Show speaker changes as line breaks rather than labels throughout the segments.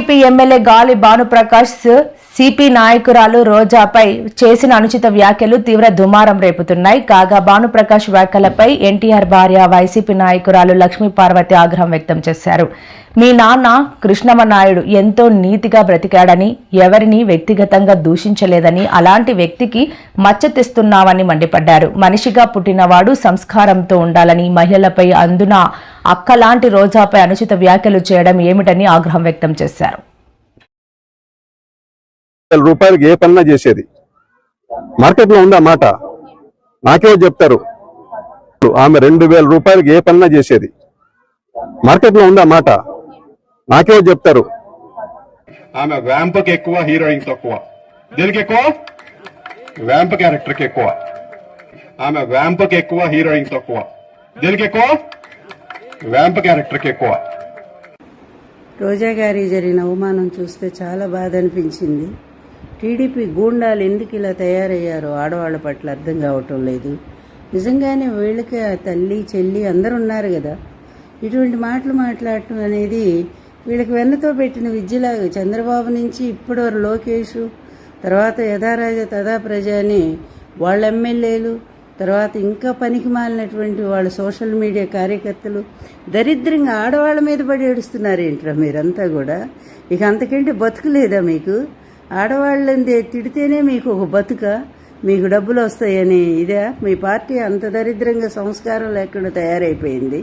TDP MLA గాలి Bhanuprakash CP నాయకురాలు రోజాపై చేసిన అనుచిత వ్యాఖ్యలు తీవ్ర దుమారం రేపుతున్నాయి. కాగా భానుప్రకాష్ వ్యాఖ్యలపై ఎన్టీఆర్ భార్య వైసీపీ నాయకురాలు లక్ష్మీ పార్వతి ఆగ్రహం వ్యక్తం చేశారు. మీ నాన్న కృష్ణమ్మ నాయుడు ఎంతో నీతిగా బ్రతికాడని ఎవరిని వ్యక్తిగతంగా దూషించలేదని అలాంటి వ్యక్తికి మచ్చ తెస్తున్నావని మండిపడ్డారు. మనిషిగా పుట్టినవాడు సంస్కారంతో ఉండాలని మహిళలపై అందున అక్కలాంటి రోజాపై అనుచిత వ్యాఖ్యలు చేయడం ఏమిటని ఆగ్రహం వ్యక్తం చేశారు.
రూపాయలకి ఏ పన్నా చేసేది. మార్కెట్లో ఉందా మాట? నాకేమో చెప్తారు. ఆమె రెండు వేల రూపాయలకి ఏ పన్నా చేసేది. మార్కెట్లో ఉందా మాట? నాకేమో చెప్తారు.
ఆమె వ్యాంప్కి ఎక్కువ హీరోయిన్ తక్కువ. దీనికి ఎక్కువ? వ్యాంప్ క్యారెక్టర్కి ఎక్కువ. ఆమె వ్యాంప్కి ఎక్కువ హీరోయిన్ తక్కువ. దీనికి ఎక్కువ? వ్యాంప్ క్యారెక్టర్ ఎక్కువ.
రోజా గారి జరిగిన అవమానం చూస్తే చాలా బాధ అనిపించింది టీడీపీ గూండాలు ఎందుకు ఇలా తయారయ్యారో ఆడవాళ్ళ పట్ల అర్థం కావటం లేదు. నిజంగానే వీళ్ళకి ఆ తల్లి చెల్లి అందరూ ఉన్నారు కదా. ఇటువంటి మాటలు మాట్లాడటం అనేది వీళ్ళకి వెన్నతో పెట్టిన విద్యలాగా చంద్రబాబు నుంచి ఇప్పటి వరకు లోకేష్ తర్వాత యథారాజ తథా ప్రజ అని వాళ్ళ ఎమ్మెల్యేలు తర్వాత ఇంకా పనికి మాలినటువంటి వాళ్ళు సోషల్ మీడియా కార్యకర్తలు దరిద్రంగా ఆడవాళ్ళ మీద పడి ఏడుస్తున్నారు ఏంట్రా మీరంతా కూడా? ఇక అంతకంటే బతుకులేదా మీకు? ఆడవాళ్ళని తిడితేనే మీకు ఒక బతుక మీకు డబ్బులు వస్తాయని ఇదే? మీ పార్టీ అంత దరిద్రంగా సంస్కారం లేకుండా తయారైపోయింది.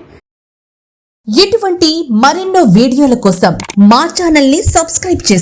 ఇటువంటి మరెన్నో వీడియోల కోసం మా ఛానల్ని సబ్స్క్రైబ్ చేసి